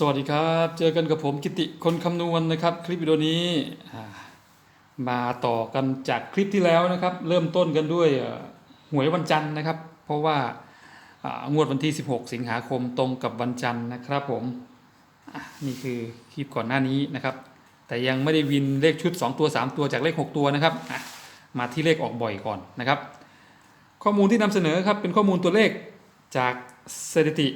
สวัสดีครับ เจอกันกับผมกิติคนคำนวณนะครับ คลิปวิดีโอนี้มาต่อกันจากคลิปที่แล้วนะครับ เริ่มต้นกันด้วยหวยวันจันทร์นะครับ เพราะว่างวดวันที่ 16 สิงหาคมตรงกับวันจันทร์นะครับผมนี่คือคลิปก่อนหน้านี้นะครับ แต่ยังไม่ได้วินเลขชุด 2 ตัว 3 ตัวจากเลข 6 ตัวนะครับมาที่เลขออกบ่อยก่อนนะครับ ข้อมูลที่นำเสนอครับเป็นข้อมูลตัวเลขจากสถิติ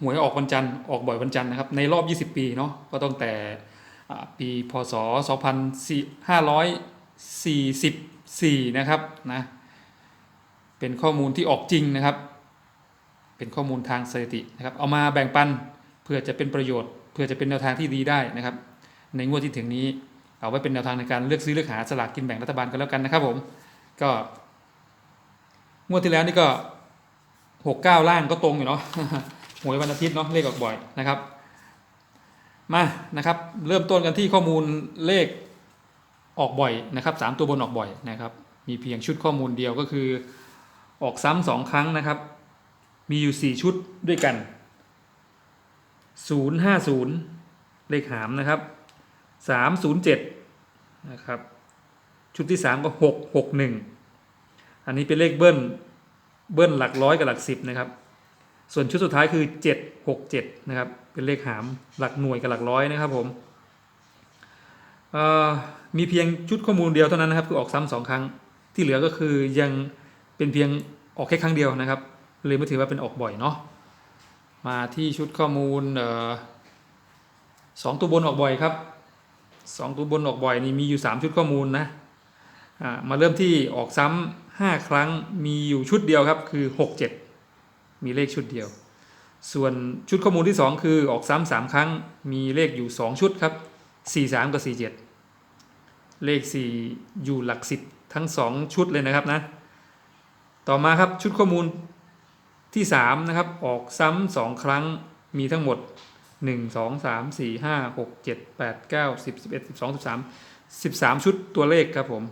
หวยออกวันจันทร์ออกบ่อยวันจันทร์นะครับในรอบ 20 ปีเนาะก็ตั้งแต่อ่าปีพศ 2544 นะครับนะเป็นข้อมูลที่ออกจริงนะครับ เป็นข้อมูลทางสถิตินะครับเอามาแบ่งปันเพื่อจะเป็นประโยชน์เพื่อจะเป็นแนวทางที่ดีได้นะครับ ในงวดที่ถึงนี้เอาไว้เป็นแนวทางในการเลือกซื้อเลือกหาสลากกินแบ่งรัฐบาลกันแล้วกันนะครับผมก็งวดที่แล้วนี่ก็ 69 ล่างก็ตรงอยู่เนาะ หวยวันอาทิตย์เนาะเลขออกบ่อยนะครับมานะครับ เริ่มต้นกันที่ข้อมูลเลขออกบ่อยนะครับสามตัวบนออกบ่อยนะครับ มีเพียงชุดข้อมูลเดียวก็คือ ออกซ้ำสองครั้งนะครับ มีอยู่สี่ชุดด้วยกันศูนย์ห้าศูนย์เลขหามนะครับสามศูนย์เจ็ดนะครับชุดที่สามก็หกหกหนึ่งอันนี้เป็นเลขเบิ้ลเบิ้ลหลักร้อยกับหลักสิบนะครับ ส่วนชุดสุดท้ายคือ 7 6 7 นะครับ เป็นเลขหามหลักหน่วยกับหลักร้อยนะครับผมมีเพียงชุดข้อมูลเดียวเท่านั้นนะครับ คือออกซ้ำสองครั้งที่เหลือก็คือยังเป็นเพียงออกแค่ครั้งเดียวนะครับ เลยไม่ถือว่าเป็นออกบ่อยเนาะมาที่ชุดข้อมูลออสองตัวบนออกบ่อยครับสองตัวบนออกบ่อยนี่มีอยู่ 3 ชุดข้อมูลนะมาเริ่มที่ออกซ้ำห้าครั้งมีอยู่ชุดเดียวครับคือ 6 7 มีเลขชุดเดียว ส่วนชุดข้อมูลที่ 2 คือออกซ้ำสามครั้งมีเลขอยู่ 2 ชุดครับ 43 กับ 47 เลข 4 อยู่หลัก 10 ทั้ง 2 ชุดเลยนะครับนะต่อมาครับชุดข้อมูลที่ 3 นะครับ ออกซ้ำสองครั้งมีทั้งหมด 1 2 3 4 5 6 7 8 9 10 11 12 13 13 ชุดตัวเลขครับผม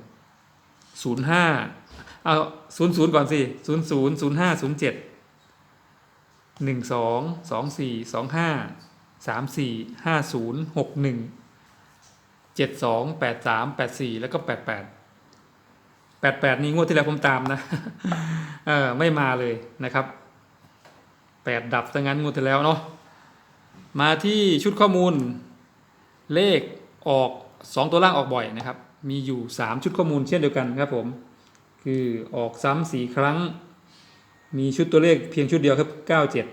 05 เอา 00 ก่อนสิ 00 05 07 หนึ่งสองสองสี่สองห้าสามสี่ห้าศูนย์หกหนึ่งเจ็ดสองแปดสามแปดสี่แล้วก็แปดแปดแปดแปดนี้งวดที่แล้วผมตามนะเออไม่มาเลยนะครับแปดดับซะงั้นงวดที่แล้วเนาะมาที่ชุดข้อมูล เลขออกสองตัวล่างออกบ่อยนะครับ มีอยู่สามชุดข้อมูลเช่นเดียวกันครับผม คือออกซ้ำสี่ครั้ง มีชุดตัวเลขเพียงชุดเดียวครับ 97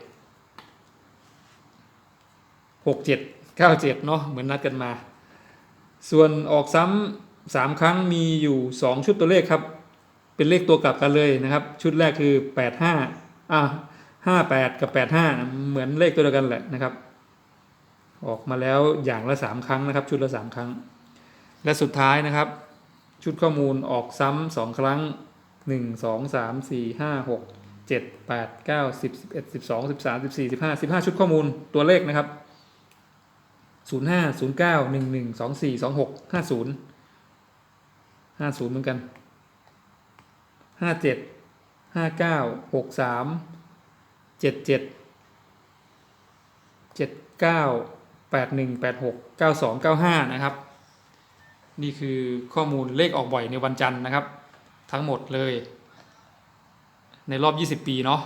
67 97 เนาะเหมือนนัดกันมา ส่วนออกซ้ำสามครั้งมีอยู่ 2 ชุดตัวเลขครับ เป็นเลขตัวกลับกันเลยนะครับ ชุดแรกคือ 85อ่า58 กับ 85 เหมือนเลขตัวเดียวกันแหละนะครับ ออกมาแล้วอย่างละ 3 ครั้งนะครับ ชุดละ 3 ครั้ง และสุดท้ายนะครับ ชุดข้อมูลออกซ้ำสองครั้ง 1 2 3 4 5 6 เจ็ดแปดเก้าสิบสิบเอ็ดสิบสองสิบสามสิบสี่สิบห้าสิบห้าชุดข้อมูลตัวเลขนะครับศูนย์ห้าศูนย์เก้าหนึ่งหนึ่งสองสี่สองหกห้าศูนย์ห้าศูนย์เหมือนกันห้าเจ็ดห้าเก้าหกสามเจ็ดเจ็ดเจ็ดเก้าแปดหนึ่งแปดหกเก้าสองเก้าห้านะครับ นี่คือข้อมูลเลขออกบ่อยในวันจันทร์นะครับ ทั้งหมดเลย ในรอบ 20 ปีเนาะ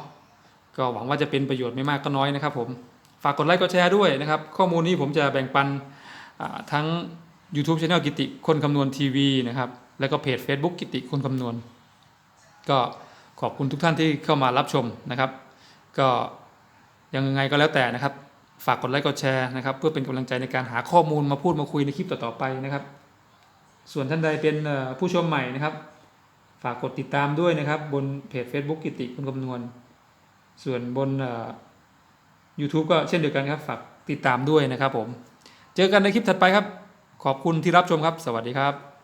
ก็หวังว่าจะเป็นประโยชน์ไม่มากก็น้อยนะครับผมฝากกดไลค์กดแชร์ด้วยนะครับ ข้อมูลนี้ผมจะแบ่งปันทั้ง YouTube Channel กิติคนคำนวณทีวีนะครับแล้วก็เพจ Facebook กิติคนคำนวณ ก็ขอบคุณทุกท่านที่เข้ามารับชมนะครับ ก็ยังไงก็แล้วแต่นะครับ ฝากกดไลค์กดแชร์นะครับ เพื่อเป็นกำลังใจในการหาข้อมูลมาพูดมาคุยในคลิปต่อๆไปนะครับ ส่วนท่านใดเป็นผู้ชมใหม่นะครับ ฝากกดติดตามด้วยนะครับ บนเพจ Facebook กิติคุณคำนวณ ส่วนบน YouTube ก็เช่นเดียวกันครับ ฝากติดตามด้วยนะครับผม เจอกันในคลิปถัดไปครับ ขอบคุณที่รับชมครับ สวัสดีครับ